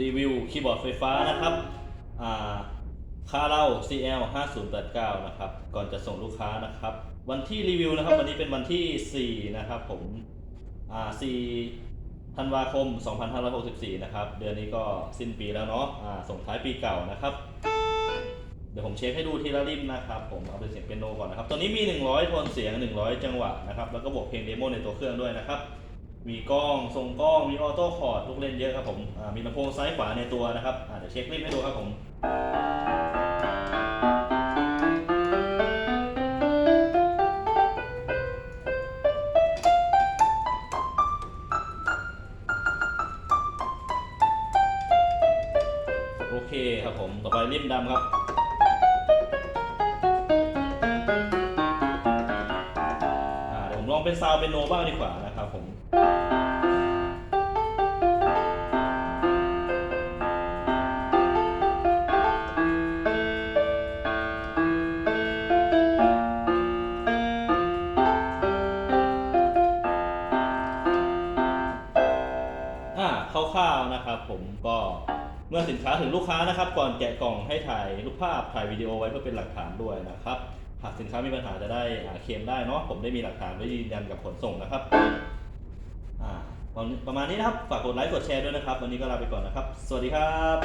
รีวิวคีย์บอร์ดไฟฟ้านะครับอ่าค่าเล่า CL 5089นะครับ ก่อนจะส่งลูกค้านะครับ วันที่รีวิวนะครับ วันนี้เป็นวันที่ 4 นะครับ ผมอ่า4ธันวาคม 2564 นะครับ เดือนนี้ก็สิ้นปีแล้วเนาะอ่าส่งท้ายปีเก่านะครับ เดี๋ยวผมเช็คให้ดูทีละริมนะครับ ผมเอาเป็นเสียงเปียโนก่อนนะครับ ตัวนี้มี 100 โทนเสียง 100 จังหวะนะครับ แล้วก็บวกเพลงเดโมในตัวเครื่องด้วยนะครับ มีกล้องทรงกล้อง มีออโต้คอร์ดลูกเล่นเยอะครับผมมีลำโพงซ้ายขวาในตัวนะครับเดี๋ยวเช็คริมให้ดูครับผมโอเคครับผม ต่อไปริมดำครับเดี๋ยวผมลองเป็นซาวเป็นโนบ้างดีกว่านะครับผม อ่าคร่าวๆนะครับ ผมก็เมื่อสินค้าถึงลูกค้านะครับ ก่อนแกะกล่องให้ถ่ายรูปภาพถ่ายวิดีโอไว้เพื่อเป็นหลักฐานด้วยนะครับหากสินค้ามีปัญหาจะได้เคลมได้เนาะผมได้มีหลักฐานไว้ยืนยันกับขนส่งนะครับอ่าประมาณนี้นะครับ ฝากกดไลค์กดแชร์ด้วยนะครับ วันนี้ก็ลาไปก่อนนะครับ สวัสดีครับ